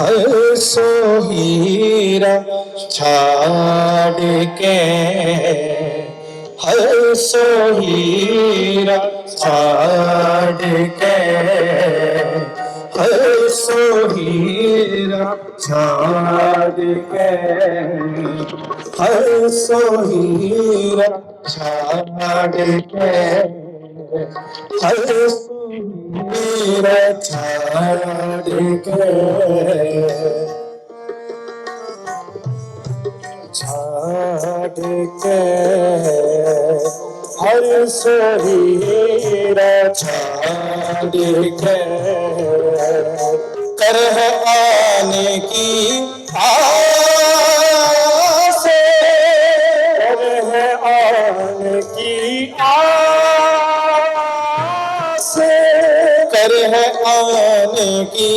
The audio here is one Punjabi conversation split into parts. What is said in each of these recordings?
ਹਰ ਸੋਹੀਰਾ ਛਾੜ ਕੇ। ਹਰ ਸੋਹੀਰਾ ਛਾੜ ਕੇ। ਹਰ ਸੋਹੀਰਾ ਛਾੜ ਕੇ। ਹਰ ਸੋਹੀਰਾ ਛਾੜ ਕੇ। ਹਰੇ ਮੇਰਾ ਛਾੜੇ ਕੇ ਛਾੜ ਕੇ ਹਰ ਸੋਹੀ ਰਾ ਛਾੜ ਕੇ ਕਰ ਆਨੇ ਕੀ ਆ कर है आने की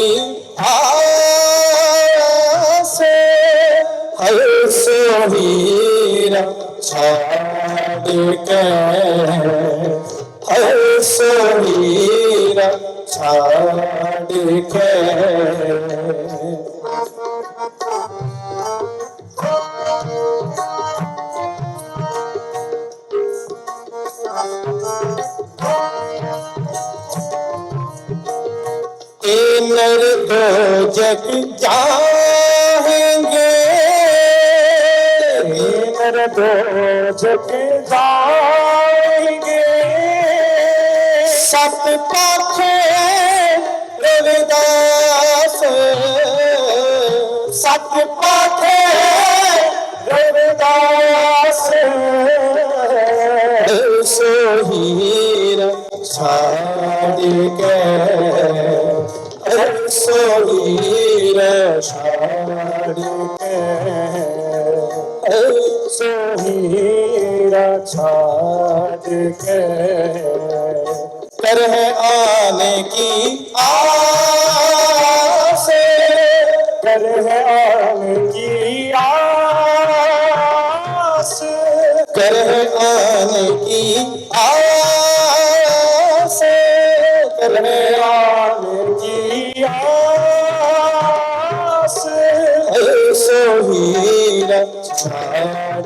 आस हर सोहीरा छाड़ के हर सोहीरा छाड़ के ए नर दो जग जाएंगे ए नर दो जग जाएंगे सत पाखे रविदास सत पाखे रविदास सोहीर छाड़ के ਸੋਹੀ ਰੇ ਛਾੜੀ ਕੇ ਸੋਹੀ ਰੇ ਛਾੜ ਕੇ ਕਰਹਿ ਕੀ ਆਸੇ?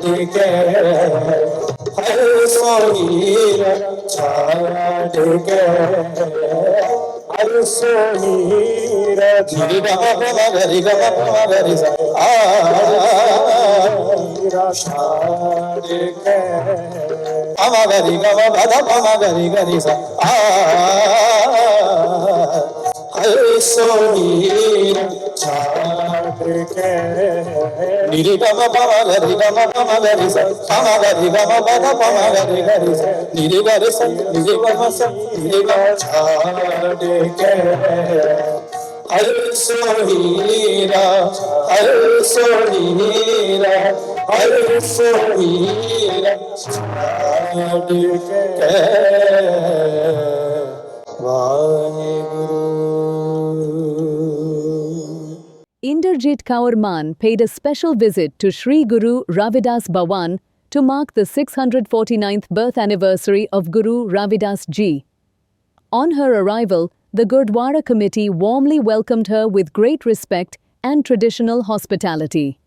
ডেকে শরীর ছাড়া ডেকে আর শরীর ধরি বাবা ধরি বাবা ধরি ডেকে আমা গরি গাবা বাধা আমা গরি গরি সা আ শরীর ছাড়া गरी सा आ हर सोहीर छाड़ के నిరి గమ పమ గరి గమ పమ గరి స పమ గరి గమ పద పమ గరి గరి స నిరి గరి స నిరి గమ స నిరి గమ Chad K Hara సోహీరా Hara సోహీరా Hara సోహీరా Chad K Inderjit Kaur Man paid a special visit to Sri Guru Ravidas Bhawan to mark the 649th birth anniversary of Guru Ravidas Ji. On her arrival, the Gurdwara committee warmly welcomed her with great respect and traditional hospitality.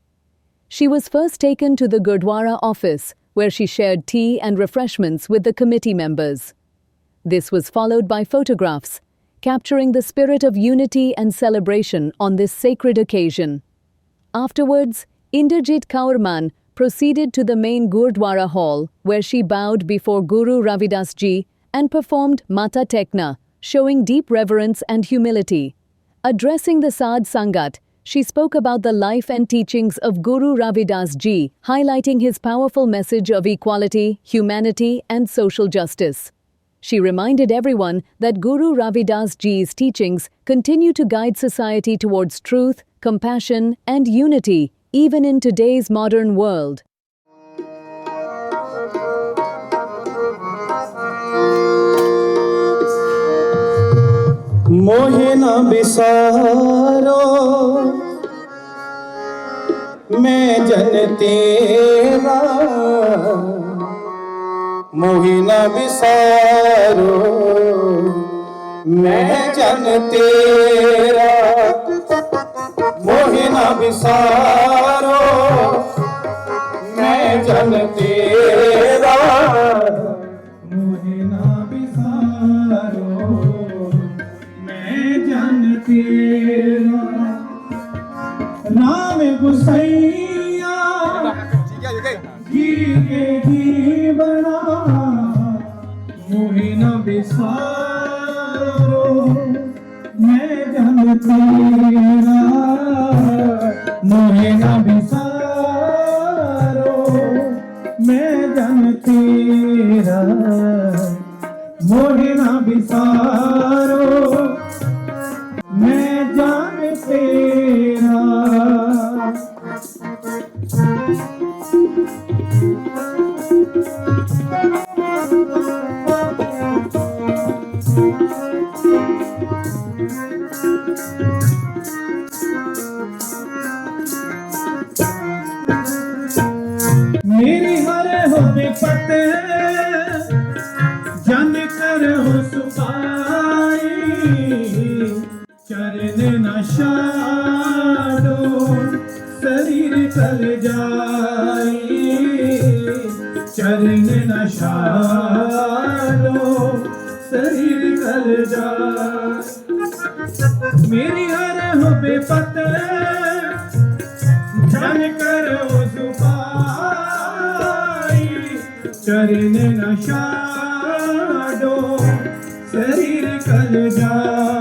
She was first taken to the Gurdwara office, where she shared tea and refreshments with the committee members. This was followed by photographs, capturing the spirit of unity and celebration on this sacred occasion. Afterwards, Inderjit Kaurman proceeded to the main Gurdwara hall, where she bowed before Guru Ravidas Ji and performed Mata Tekna, showing deep reverence and humility. Addressing the Sad Sangat, she spoke about the life and teachings of Guru Ravidas Ji, highlighting his powerful message of equality, humanity, and social justice. She reminded everyone that Guru Ravidas Ji's teachings continue to guide society towards truth, compassion, and unity, even in today's modern world. मोहे न बिसारो मैं जन तेरा मोहिना विसारो मैं जन तेरा। मोहिना विसारो मैं जन तेरा। मोहिना विसारो मैं जन तेरा। नाम गुसैया जी के जीवना ਮੋਹਿ ਮੈਂ ਜਨ ਤੇਰਾ, ਮੋਹਿ ਨਾ ਵਿਸਾਰੋ ਮੈਂ ਜਨ ਤੇਰਾ, ਮੋਹਿ ਨਾ ਵਿਸਾਰੋ ਮੈਂ ਜਨ ਤੇਰਾ। ਚਰਨ ਨਾ ਛਾੜੋ ਸਰੀਰ ਕਲ ਜਾਈ ਚਰਨ ਨਾ ਛਾੜੋ ਸਰੀਰ ਕਲ ਜਾਈ ਮੇਰੀ ਹਰ ਹੋਵੇ ਪਤ ਜਨ ਕਰੋ ਸੁਪਾਈ ਚਰਨ ਨ ਛਾੜੋ ਸਰੀਰ ਕਲ ਜਾਈ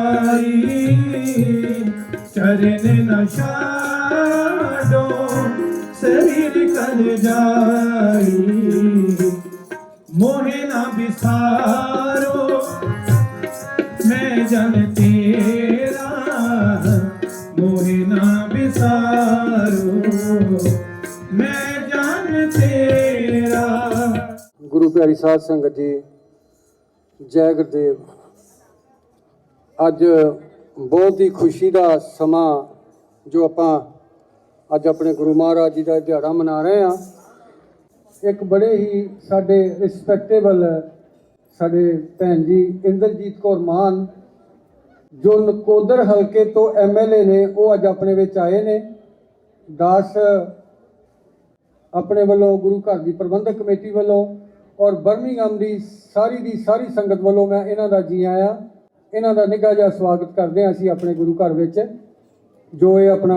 ਚਰਨ ਨ ਛਾੜੋ ਸਰੀਰ ਕਲ ਜਾਈ ਮੋਹਿ ਨਾ ਵਿਸਾਰੋ ਮੈਂ ਜਨ ਤੇਰਾ ਮੋਹਿ ਨਾ ਵਿਸਾਰੋ ਮੈਂ ਜਨ ਤੇਰਾ ਗੁਰੂ ਪਿਆਰੀ ਸਾਧ ਸੰਗਤ ਜੀ ਜੈ ਗੁਰਦੇਵ ਅੱਜ ਬਹੁਤ ਹੀ ਖੁਸ਼ੀ ਦਾ ਸਮਾਂ ਜੋ ਆਪਾਂ ਅੱਜ ਆਪਣੇ ਗੁਰੂ ਮਹਾਰਾਜ ਜੀ ਦਾ ਦਿਹਾੜਾ ਮਨਾ ਰਹੇ ਹਾਂ। ਇੱਕ ਬੜੇ ਹੀ ਸਾਡੇ ਰਿਸਪੈਕਟੇਬਲ ਸਾਡੇ ਭੈਣ ਜੀ ਇੰਦਰਜੀਤ ਕੌਰ ਮਾਨ, ਜੋ ਨਕੋਦਰ ਹਲਕੇ ਤੋਂ ਐਮਐਲਏ ਨੇ, ਉਹ ਅੱਜ ਆਪਣੇ ਵਿੱਚ ਆਏ ਨੇ। ਦਾਸ ਆਪਣੇ ਵੱਲੋਂ ਗੁਰੂ ਘਰ ਦੀ ਪ੍ਰਬੰਧਕ ਕਮੇਟੀ ਵੱਲੋਂ ਔਰ ਬਰਮਿੰਗਮ ਦੀ ਸਾਰੀ ਦੀ ਸਾਰੀ ਸੰਗਤ ਵੱਲੋਂ ਮੈਂ ਇਹਨਾਂ ਦਾ ਜੀ ਆਇਆਂ। ਇਹਨਾਂ ਦਾ ਨਿੱਘਾ ਜਿਹਾ ਸਵਾਗਤ ਕਰਦੇ ਹਾਂ ਅਸੀਂ ਆਪਣੇ ਗੁਰੂ ਘਰ ਵਿੱਚ, ਜੋ ਇਹ ਆਪਣਾ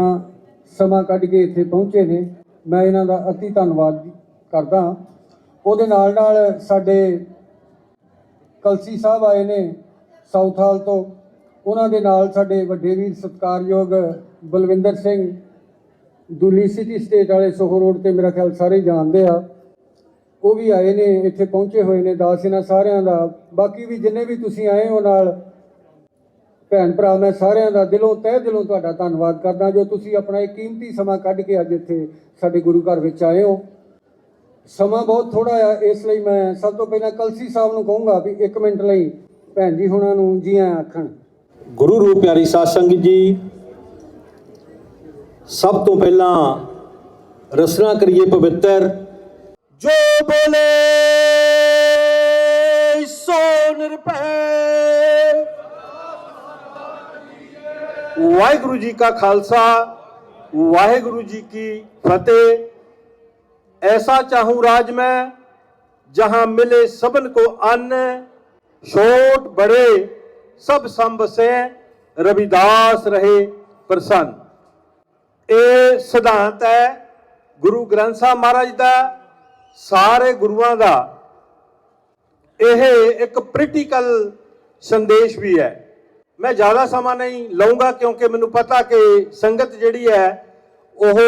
ਸਮਾਂ ਕੱਢ ਕੇ ਇੱਥੇ ਪਹੁੰਚੇ ਨੇ। ਮੈਂ ਇਹਨਾਂ ਦਾ ਅਤੀ ਧੰਨਵਾਦ ਕਰਦਾ ਹਾਂ। ਉਹਦੇ ਨਾਲ ਨਾਲ ਸਾਡੇ ਕਲਸੀ ਸਾਹਿਬ ਆਏ ਨੇ ਸਾਊਥ ਹਾਲ ਤੋਂ। ਉਹਨਾਂ ਦੇ ਨਾਲ ਸਾਡੇ ਵੱਡੇ ਵੀਰ ਸਤਿਕਾਰਯੋਗ ਬਲਵਿੰਦਰ ਸਿੰਘ, ਦੁਲੀ ਸਿਟੀ ਸਟੇਟ ਵਾਲੇ ਸੋਹੋ ਰੋਡ ਤੇ ਮੇਰਾ ਖਿਆਲ ਸਾਰੇ ਜਾਣਦੇ ਆ। ਉਹ ਵੀ ਆਏ ਨੇ, ਇੱਥੇ ਪਹੁੰਚੇ ਹੋਏ ਨੇ, ਦਾਸ ਇਹਨਾਂ ਸਾਰਿਆਂ ਦਾ। ਬਾਕੀ ਵੀ ਜਿੰਨੇ ਵੀ ਤੁਸੀਂ ਆਏ ਹੋ ਨਾਲ ਭੈਣ ਭਰਾ ਮੈਂ ਸਾਰਿਆਂ ਦਾ ਦਿਲੋਂ ਤਹਿ ਦਿਲੋਂ ਤੁਹਾਡਾ ਧੰਨਵਾਦ ਕਰਦਾ ਜੋ ਤੁਸੀਂ ਆਪਣਾ ਇਹ ਕੀਮਤੀ ਸਮਾਂ ਕੱਢ ਕੇ ਅੱਜ ਇੱਥੇ ਸਾਡੇ ਗੁਰੂ ਘਰ ਵਿੱਚ ਆਏ ਹੋ। ਸਮਾਂ ਬਹੁਤ ਥੋੜਾ ਆ ਇਸ ਲਈ ਮੈਂ ਸਭ ਤੋਂ ਪਹਿਲਾਂ ਕਲਸੀ ਸਾਹਿਬ ਨੂੰ ਕਹੂੰਗਾ ਵੀ 1 ਮਿੰਟ ਲਈ ਭੈਣ ਜੀ ਹੁਣਾਂ ਨੂੰ ਜੀ ਆਇਆਂ ਆਖਣ। ਗੁਰੂ ਰੂਪ ਪਿਆਰੀ ਸਾਧ ਸੰਗਤ ਜੀ ਸਭ ਤੋਂ ਪਹਿਲਾਂ ਰਸਨਾ ਕਰੀਏ ਪਵਿੱਤਰ। ਜੋ ਬੋਲੇ ਸੋ ਨਿਰਭੈ ਵਾਹਿਗੁਰੂ ਜੀ ਕਾ ਖਾਲਸਾ ਵਾਹਿਗੁਰੂ ਜੀ ਕੀ ਫਤਿਹ ऐसा चाहूं राज में जहां मिले सबन को अन्न छोट बड़े सब संभ से रविदास रहे प्रसन्न ਇਹ ਸਿਧਾਂਤ ਹੈ ਗੁਰੂ ਗ੍ਰੰਥ ਸਾਹਿਬ ਮਹਾਰਾਜ ਦਾ ਸਾਰੇ ਗੁਰੂਆਂ ਦਾ ਇਹ ਇੱਕ ਪ੍ਰੀਟੀਕਲ ਸੰਦੇਸ਼ ਵੀ ਹੈ ਮੈਂ ਜ਼ਿਆਦਾ ਸਮਾਂ ਨਹੀਂ ਲਵਾਂਗਾ ਕਿਉਂਕਿ ਮੈਨੂੰ ਪਤਾ ਕਿ ਸੰਗਤ ਜਿਹੜੀ ਹੈ, ਉਹ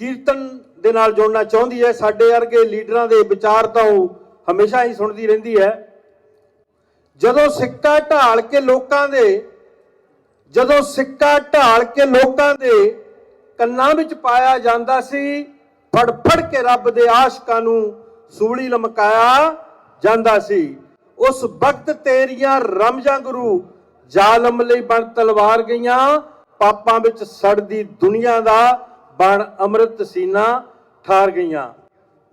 ਕੀਰਤਨ ਦੇ ਨਾਲ ਜੋੜਨਾ ਚਾਹੁੰਦੀ ਹੈ। ਸਾਡੇ ਵਰਗੇ ਲੀਡਰਾਂ ਦੇ ਵਿਚਾਰ ਤਾਂ ਉਹ ਹਮੇਸ਼ਾ ਹੀ ਸੁਣਦੀ ਰਹਿੰਦੀ ਹੈ। ਜਦੋਂ ਸਿੱਕਾ ਢਾਲ ਕੇ ਲੋਕਾਂ ਦੇ, ਜਦੋਂ ਸਿੱਕਾ ਢਾਲ ਕੇ ਲੋਕਾਂ ਦੇ ਕੰਨਾਂ ਵਿੱਚ ਪਾਇਆ ਜਾਂਦਾ ਸੀ ਫੜ ਫੜ ਕੇ ਰੱਬ ਦੇ ਆਸ਼ਕਾਂ ਨੂੰ ਸੂਲੀ ਲਮਕਾਇਆ ਜਾਂਦਾ ਸੀ। ਉਸ ਵਕਤ ਤੇਰੀਆਂ ਰਮਜਾਂ ਗੁਰੂ ਜ਼ਾਲਮ ਲਈ ਬਣ ਤਲਵਾਰ ਗਈਆਂ, ਪਾਪਾਂ ਵਿੱਚ ਸੜਦੀ ਦੁਨੀਆ ਦਾ ਬਣ ਅੰਮ੍ਰਿਤ ਸੀਨਾ ਠਾਰ ਗਈਆਂ।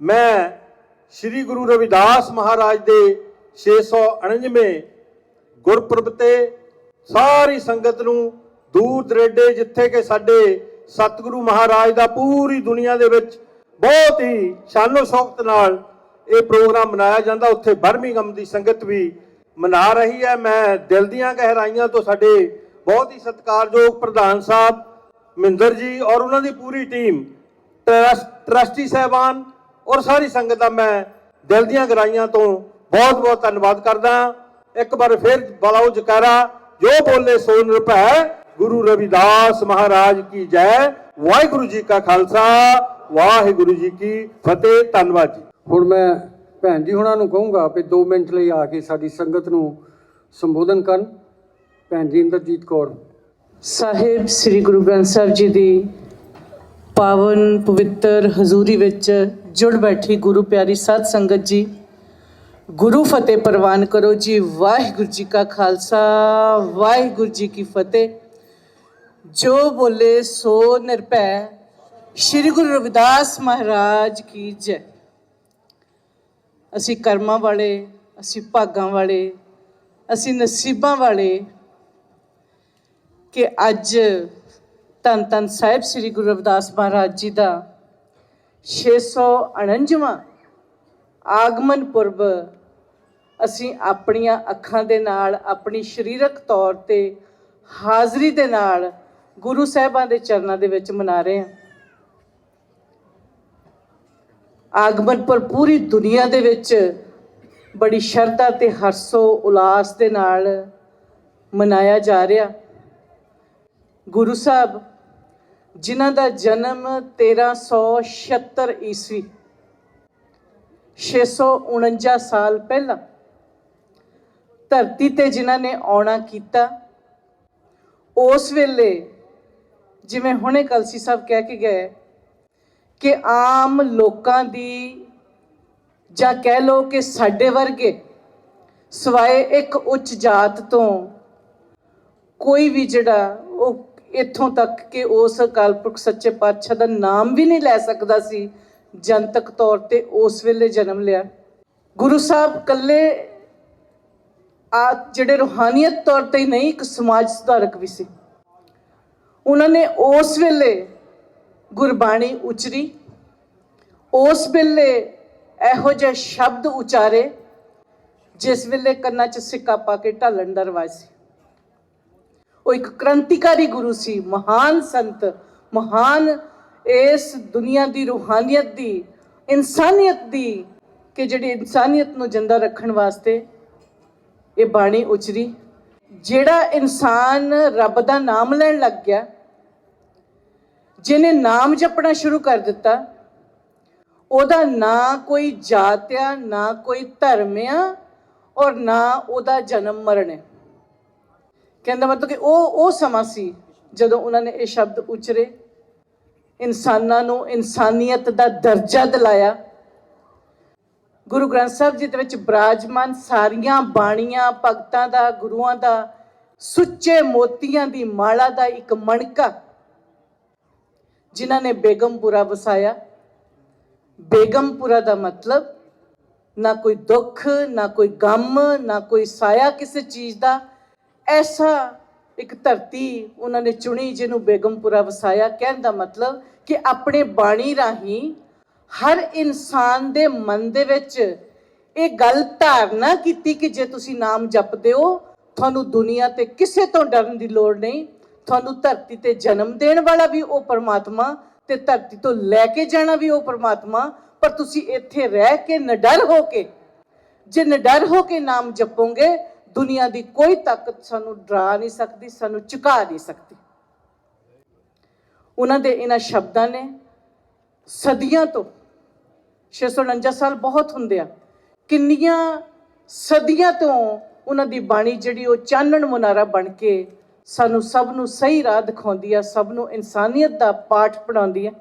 ਮੈਂ ਸ੍ਰੀ ਗੁਰੂ ਰਵਿਦਾਸ ਮਹਾਰਾਜ ਦੇ 699 ਗੁਰਪੁਰਬ ਤੇ ਸਾਰੀ ਸੰਗਤ ਨੂੰ ਦੂਰ ਦਰੇਡੇ ਜਿੱਥੇ ਕਿ ਸਾਡੇ ਸਤਿਗੁਰੂ ਮਹਾਰਾਜ ਦਾ ਪੂਰੀ ਦੁਨੀਆ ਦੇ ਵਿੱਚ ਬਹੁਤ ਹੀ ਸ਼ਾਨੋ ਸ਼ੌਕਤ ਨਾਲ ਇਹ ਪ੍ਰੋਗਰਾਮ ਮਨਾਇਆ ਜਾਂਦਾ। ਉੱਥੇ ਬਰਮਿੰਗਮ ਦੀ ਸੰਗਤ ਵੀ ਮਨਾ ਰਹੀ ਹੈ। ਮੈਂ ਦਿਲ ਦੀਆਂ ਗਹਿਰਾਈਆਂ ਤੋਂ ਸਾਡੇ ਬਹੁਤ ਹੀ ਸਤਿਕਾਰਯੋਗ ਪ੍ਰਧਾਨ ਸਾਹਿਬ ਮਹਿੰਦਰ ਜੀ ਔਰ ਉਹਨਾਂ ਦੀ ਪੂਰੀ ਟੀਮ ਟਰਸਟੀ ਸਹਿਬਾਨ ਔਰ ਸਾਰੀ ਸੰਗਤ ਦਾ ਮੈਂ ਦਿਲ ਦੀਆਂ ਗਹਿਰਾਈਆਂ ਤੋਂ ਬਹੁਤ ਬਹੁਤ ਧੰਨਵਾਦ ਕਰਦਾ ਇੱਕ ਵਾਰ ਫਿਰ ਬਲਾਓ ਜਕਾਰਾ, ਜੋ ਬੋਲੇ ਸੋ ਨਿਰਭੈ। ਗੁਰੂ ਰਵਿਦਾਸ ਮਹਾਰਾਜ ਕੀ ਜੈ। ਵਾਹਿਗੁਰੂ ਜੀ ਕਾ ਖਾਲਸਾ, ਵਾਹਿਗੁਰੂ ਜੀ ਕੀ ਫਤਿਹ। ਧੰਨਵਾਦ ਜੀ। ਹੁਣ ਮੈਂ ਭੈਣ ਜੀ ਹੁਣਾਂ ਨੂੰ ਕਹੂੰਗਾ ਕਿ 2 ਮਿੰਟ ਲਈ ਆ ਕੇ ਸਾਡੀ ਸੰਗਤ ਨੂੰ ਸੰਬੋਧਨ ਕਰਨ। ਭੈਣ ਜੀ ਇੰਦਰਜੀਤ ਕੌਰ। ਸਾਹਿਬ, ਸ੍ਰੀ ਗੁਰੂ ਗ੍ਰੰਥ ਸਾਹਿਬ ਜੀ ਦੀ ਪਾਵਨ ਪਵਿੱਤਰ ਹਜ਼ੂਰੀ ਵਿੱਚ ਜੁੜ ਬੈਠੀ ਗੁਰੂ ਪਿਆਰੀ ਸਾਧ ਸੰਗਤ ਜੀ, ਗੁਰੂ ਫਤਿਹ ਪ੍ਰਵਾਨ ਕਰੋ ਜੀ। ਵਾਹਿਗੁਰੂ ਜੀ ਕਾ ਖਾਲਸਾ, ਵਾਹਿਗੁਰੂ ਜੀ ਕੀ ਫਤਿਹ। ਜੋ ਬੋਲੇ ਸੋ ਨਿਰਭੈ। ਸ੍ਰੀ ਗੁਰੂ ਰਵਿਦਾਸ ਮਹਾਰਾਜ ਕੀ ਜੈ। ਅਸੀਂ ਕਰਮਾਂ ਵਾਲੇ, ਅਸੀਂ ਭਾਗਾਂ ਵਾਲੇ, ਅਸੀਂ ਨਸੀਬਾਂ ਵਾਲੇ ਕਿ ਅੱਜ ਧੰਨ ਧੰਨ ਸਾਹਿਬ ਸ੍ਰੀ ਗੁਰੂ ਰਵਿਦਾਸ ਮਹਾਰਾਜ ਜੀ ਦਾ 649ਵਾਂ ਆਗਮਨ ਪੁਰਬ ਅਸੀਂ ਆਪਣੀਆਂ ਅੱਖਾਂ ਦੇ ਨਾਲ, ਆਪਣੀ ਸਰੀਰਕ ਤੌਰ ਤੇ ਹਾਜ਼ਰੀ ਦੇ ਨਾਲ ਗੁਰੂ ਸਾਹਿਬਾਂ ਦੇ ਚਰਨਾਂ ਦੇ ਵਿੱਚ ਮਨਾ ਰਹੇ ਹਾਂ। ਆਗਮਨ ਪਰ ਪੂਰੀ ਦੁਨੀਆ ਦੇ ਵਿੱਚ ਬੜੀ ਸ਼ਰਧਾ ਤੇ ਹਰਸੋ ਉਲਾਸ ਦੇ ਨਾਲ ਮਨਾਇਆ ਜਾ ਰਿਹਾ। ਗੁਰੂ ਸਾਹਿਬ, ਜਿਨ੍ਹਾਂ ਦਾ ਜਨਮ 1376 ਈਸਵੀ 649 ਸਾਲ ਪਹਿਲਾਂ, ਧਰਤੀ ਤੇ ਜਿਨ੍ਹਾਂ ਨੇ ਆਉਣਾ ਕੀਤਾ, ਉਸ ਵੇਲੇ ਜਿਵੇਂ ਹੁਣੇ ਕਲਸੀ ਸਾਹਿਬ ਕਹਿ ਕੇ ਗਏ ਕਿ ਆਮ ਲੋਕਾਂ ਦੀ ਜਾਂ ਕਹਿ ਲਓ ਕਿ ਸਾਡੇ ਵਰਗੇ ਸਵਾਏ ਇੱਕ ਉੱਚ ਜਾਤ ਤੋਂ ਕੋਈ ਵੀ ਜਿਹੜਾ ਉਹ ਇੱਥੋਂ ਤੱਕ ਕਿ ਉਸ ਅਕਾਲ ਪੁਰਖ ਸੱਚੇ ਪਾਤਸ਼ਾਹ ਦਾ ਨਾਮ ਵੀ ਨਹੀਂ ਲੈ ਸਕਦਾ ਸੀ, ਜਨਤਕ ਤੌਰ ਤੇ ਉਸ ਵੇਲੇ ਜਨਮ ਲਿਆ। ਗੁਰੂ ਸਾਹਿਬ ਕੱਲੇ ਆ ਜਿਹੜੇ ਰੂਹਾਨੀਅਤ ਤੌਰ ਤੇ ਨਹੀਂ, ਇੱਕ ਸਮਾਜ ਸੁਧਾਰਕ ਵੀ ਸੀ। ਉਹਨਾਂ ਨੇ ਉਸ ਵੇਲੇ ਗੁਰਬਾਣੀ ਉਚਰੀ। ਉਸ ਵੇਲੇ ਇਹੋ ਜਿਹੇ ਸ਼ਬਦ ਉਚਾਰੇ, ਜਿਸ ਵੇਲੇ ਕੰਨਾਂ 'ਚ ਸਿੱਕਾ ਪਾ ਕੇ ਢਾਲਣ ਦਾ ਰਿਵਾਜ ਸੀ। ਉਹ ਇੱਕ ਕ੍ਰਾਂਤੀਕਾਰੀ ਗੁਰੂ ਸੀ, ਮਹਾਨ ਸੰਤ, ਮਹਾਨ ਇਸ ਦੁਨੀਆ ਦੀ ਰੂਹਾਨੀਅਤ ਦੀ, ਇਨਸਾਨੀਅਤ ਦੀ ਕਿ ਜਿਹੜੀ ਇਨਸਾਨੀਅਤ ਨੂੰ ਜਿੰਦਾ ਰੱਖਣ ਵਾਸਤੇ ਇਹ ਬਾਣੀ ਉਚਰੀ। ਜਿਹੜਾ ਇਨਸਾਨ ਰੱਬ ਦਾ ਨਾਮ ਲੈਣ ਲੱਗ ਗਿਆ ਜਿਹਨੇ ਨਾਮ ਜਪਣਾ ਸ਼ੁਰੂ ਕਰ ਦਿੱਤਾ, ਉਹਦਾ ਨਾ ਕੋਈ ਜਾਤ ਆ ਨਾ ਕੋਈ ਧਰਮ ਆ ਔਰ ਨਾ ਉਹਦਾ ਜਨਮ ਮਰਨ ਹੈ। ਕਹਿੰਦਾ ਮਤਲਬ ਕਿ ਉਹ ਉਹ ਸਮਾਂ ਸੀ ਜਦੋਂ ਉਹਨਾਂ ਨੇ ਇਹ ਸ਼ਬਦ ਉਚਰੇ। ਇਨਸਾਨਾਂ ਨੂੰ ਇਨਸਾਨੀਅਤ ਦਾ ਦਰਜਾ ਦਿਲਾਇਆ। ਗੁਰੂ ਗ੍ਰੰਥ ਸਾਹਿਬ ਜੀ ਦੇ ਵਿੱਚ ਬਰਾਜਮਾਨ ਸਾਰੀਆਂ ਬਾਣੀਆਂ, ਭਗਤਾਂ ਦਾ, ਗੁਰੂਆਂ ਦਾ, ਸੁੱਚੇ ਮੋਤੀਆਂ ਦੀ ਮਾਲਾ ਦਾ ਇੱਕ ਮਣਕਾ ਜਿਨ੍ਹਾਂ ਨੇ ਬੇਗਮਪੁਰਾ ਵਸਾਇਆ। ਬੇਗਮਪੁਰਾ ਦਾ ਮਤਲਬ ਨਾ ਕੋਈ ਦੁੱਖ, ਨਾ ਕੋਈ ਗਮ, ਨਾ ਕੋਈ ਸਾਇਆ ਕਿਸੇ ਚੀਜ਼ ਦਾ। ਐਸਾ ਇੱਕ ਧਰਤੀ ਉਹਨਾਂ ਨੇ ਚੁਣੀ ਜਿਹਨੂੰ ਬੇਗਮਪੁਰਾ ਵਸਾਇਆ। ਕਹਿਣ ਦਾ ਮਤਲਬ ਕਿ ਆਪਣੇ ਬਾਣੀ ਰਾਹੀਂ ਹਰ ਇਨਸਾਨ ਦੇ ਮਨ ਦੇ ਵਿੱਚ ਇਹ ਗੱਲ ਧਾਰਨਾ ਕੀਤੀ ਕਿ ਜੇ ਤੁਸੀਂ ਨਾਮ ਜਪਦੇ ਹੋ, ਤੁਹਾਨੂੰ ਦੁਨੀਆ ਤੇ ਕਿਸੇ ਤੋਂ ਡਰਨ ਦੀ ਲੋੜ ਨਹੀਂ। ਤੁਹਾਨੂੰ ਧਰਤੀ ਤੇ ਜਨਮ ਦੇਣ ਵਾਲਾ ਵੀ ਉਹ ਪਰਮਾਤਮਾ ਤੇ ਧਰਤੀ ਤੋਂ ਲੈ ਕੇ ਜਾਣਾ ਵੀ ਉਹ ਪਰਮਾਤਮਾ, ਪਰ ਤੁਸੀਂ ਇੱਥੇ ਰਹਿ ਕੇ ਨਿਡਰ ਹੋ ਕੇ, ਜੇ ਨਿਡਰ ਹੋ ਕੇ ਨਾਮ ਜਪੋਗੇ, ਦੁਨੀਆ ਦੀ ਕੋਈ ਤਾਕਤ ਸਾਨੂੰ ਡਰਾ ਨਹੀਂ ਸਕਦੀ, ਸਾਨੂੰ ਝੁਕਾ ਨਹੀਂ ਸਕਦੀ। ਉਹਨਾਂ ਦੇ ਇਹਨਾਂ ਸ਼ਬਦਾਂ ਨੇ ਸਦੀਆਂ ਤੋਂ 649 ਸਾਲ ਬਹੁਤ ਹੁੰਦੇ ਆ, ਕਿੰਨੀਆਂ ਸਦੀਆਂ ਤੋਂ ਉਹਨਾਂ ਦੀ ਬਾਣੀ ਜਿਹੜੀ ਉਹ ਚਾਨਣ ਮੁਨਾਰਾ ਬਣ ਕੇ ਸਾਨੂੰ ਸਭ ਨੂੰ ਸਹੀ ਰਾਹ ਦਿਖਾਉਂਦੀ ਆ, ਸਭ ਨੂੰ ਇਨਸਾਨੀਅਤ ਦਾ ਪਾਠ ਪੜਾਉਂਦੀ ਹੈ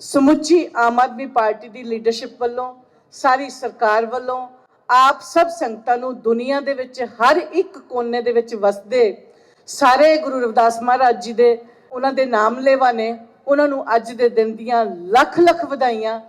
ਸਮੁੱਚੀ ਆਮ ਆਦਮੀ ਪਾਰਟੀ ਦੀ ਲੀਡਰਸ਼ਿਪ ਵੱਲੋਂ, ਸਾਰੀ ਸਰਕਾਰ ਵੱਲੋਂ ਆਪ ਸਭ ਸੰਗਤਾਂ ਨੂੰ ਦੁਨੀਆ ਦੇ ਵਿੱਚ ਹਰ ਇੱਕ ਕੋਨੇ ਦੇ ਵਿੱਚ ਵਸਦੇ ਸਾਰੇ ਗੁਰੂ ਰਵਿਦਾਸ ਮਹਾਰਾਜ ਜੀ ਦੇ ਉਹਨਾਂ ਦੇ ਨਾਮ ਲੇਵਾ ਨੇ, ਉਹਨਾਂ ਨੂੰ ਅੱਜ ਦੇ ਦਿਨ ਦੀਆਂ ਲੱਖ ਲੱਖ ਵਧਾਈਆਂ।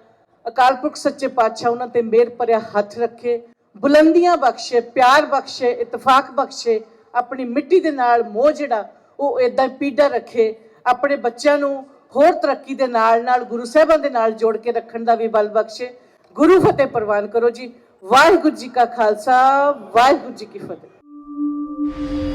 ਅਕਾਲ ਪੁਰਖ ਸੱਚੇ ਪਾਤਸ਼ਾਹ ਉਹਨਾਂ ਤੇ ਮਿਹਰ ਭਰਿਆ ਹੱਥ ਰੱਖੇ, ਬੁਲੰਦੀਆਂ ਬਖਸ਼ੇ, ਪਿਆਰ ਬਖਸ਼ੇ, ਇਤਫਾਕ ਬਖਸ਼ੇ ਆਪਣੀ ਮਿੱਟੀ ਦੇ ਨਾਲ ਮੋਹ ਜਿਹੜਾ, ਉਹ ਇਦਾਂ ਪੀੜਾ ਰੱਖੇ, ਆਪਣੇ ਬੱਚਿਆਂ ਨੂੰ ਹੋਰ ਤਰੱਕੀ ਦੇ ਨਾਲ ਨਾਲ ਗੁਰੂ ਸਾਹਿਬਾਂ ਦੇ ਨਾਲ ਜੋੜ ਕੇ ਰੱਖਣ ਦਾ ਵੀ ਬਲ ਬਖਸ਼ੇ। ਗੁਰੂ ਫਤਿਹ ਪ੍ਰਵਾਨ ਕਰੋ ਜੀ। ਵਾਹਿਗੁਰੂ ਜੀ ਕਾ ਖਾਲਸਾ, ਵਾਹਿਗੁਰੂ ਜੀ ਕੀ ਫਤਿਹ।